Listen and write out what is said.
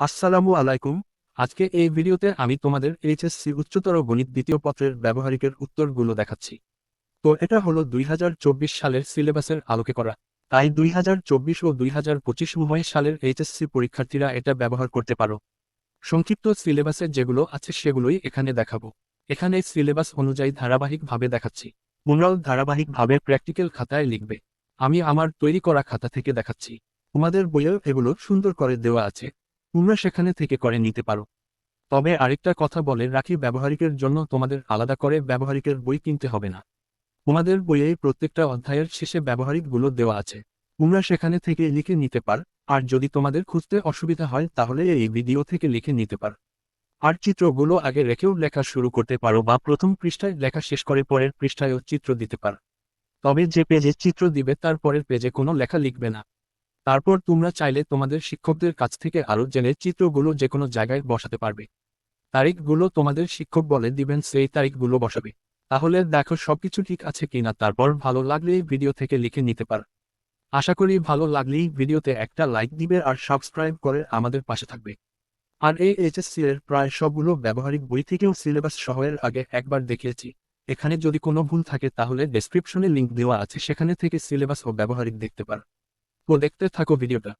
আসসালামু আলাইকুম। আজকে এই ভিডিওতে আমি তোমাদের এইচএসসি উচ্চতর গণিত দ্বিতীয় পত্রের ব্যবহারিকের উত্তরগুলো দেখাচ্ছি। তো এটা হলো দুই হাজার চব্বিশ সালের সিলেবাসের আলোকে করা। তাই দুই হাজার চব্বিশ ও দুই উভয় সালের এইচএসসি পরীক্ষার্থীরা এটা ব্যবহার করতে পারো। সংক্ষিপ্ত সিলেবাসে যেগুলো আছে সেগুলোই এখানে দেখাবো। এখানে সিলেবাস অনুযায়ী ধারাবাহিকভাবে দেখাচ্ছি। তোমরাও ধারাবাহিকভাবে প্র্যাকটিক্যাল খাতায় লিখবে। আমি আমার তৈরি করা খাতা থেকে দেখাচ্ছি। তোমাদের বইয়েও এগুলো সুন্দর করে দেওয়া আছে। তোমরা সেখানে থেকে করে নিতে পারো। তবে আরেকটা কথা বলে রাখি, ব্যবহারিকের জন্য তোমাদের আলাদা করে ব্যবহারিকের বই কিনতে হবে না। তোমাদের বইয়ে প্রত্যেকটা অধ্যায়ের শেষে ব্যবহারিকগুলো দেওয়া আছে। তোমরা সেখানে থেকে লিখে নিতে পার, আর যদি তোমাদের খুঁজতে অসুবিধা হয় তাহলে এই ভিডিও থেকে লিখে নিতে পার। আর চিত্রগুলো আগে রেখেও লেখা শুরু করতে পারো বা প্রথম পৃষ্ঠায় লেখা শেষ করে পরের পৃষ্ঠায়ও চিত্র দিতে পার। তবে যে পেজে চিত্র দিবে তার পরের পেজে কোনো লেখা লিখবে না। তারপর তোমরা চাইলে তোমাদের শিক্ষকদের কাছ থেকে আরও জেনে চিত্রগুলো যে কোনো জায়গায় বসাতে পারবে। তারিখগুলো তোমাদের শিক্ষক বলে দিবেন, সেই তারিখগুলো বসাবে। তাহলে দেখো সবকিছু ঠিক আছে কিনা, তারপর ভালো লাগলেই ভিডিও থেকে লিখে নিতে পার। আশা করি ভালো লাগলেই ভিডিওতে একটা লাইক দিবে আর সাবস্ক্রাইব করে আমাদের পাশে থাকবে। আর এই এইচএসসি এর প্রায় সবগুলো ব্যবহারিক বই থেকেও সিলেবাস সহের আগে একবার দেখিয়েছি। এখানে যদি কোনো ভুল থাকে তাহলে ডেসক্রিপশনে লিংক দেওয়া আছে, সেখানে থেকে সিলেবাস ও ব্যবহারিক দেখতে পার। দেখতে থাকো ভিডিওটা।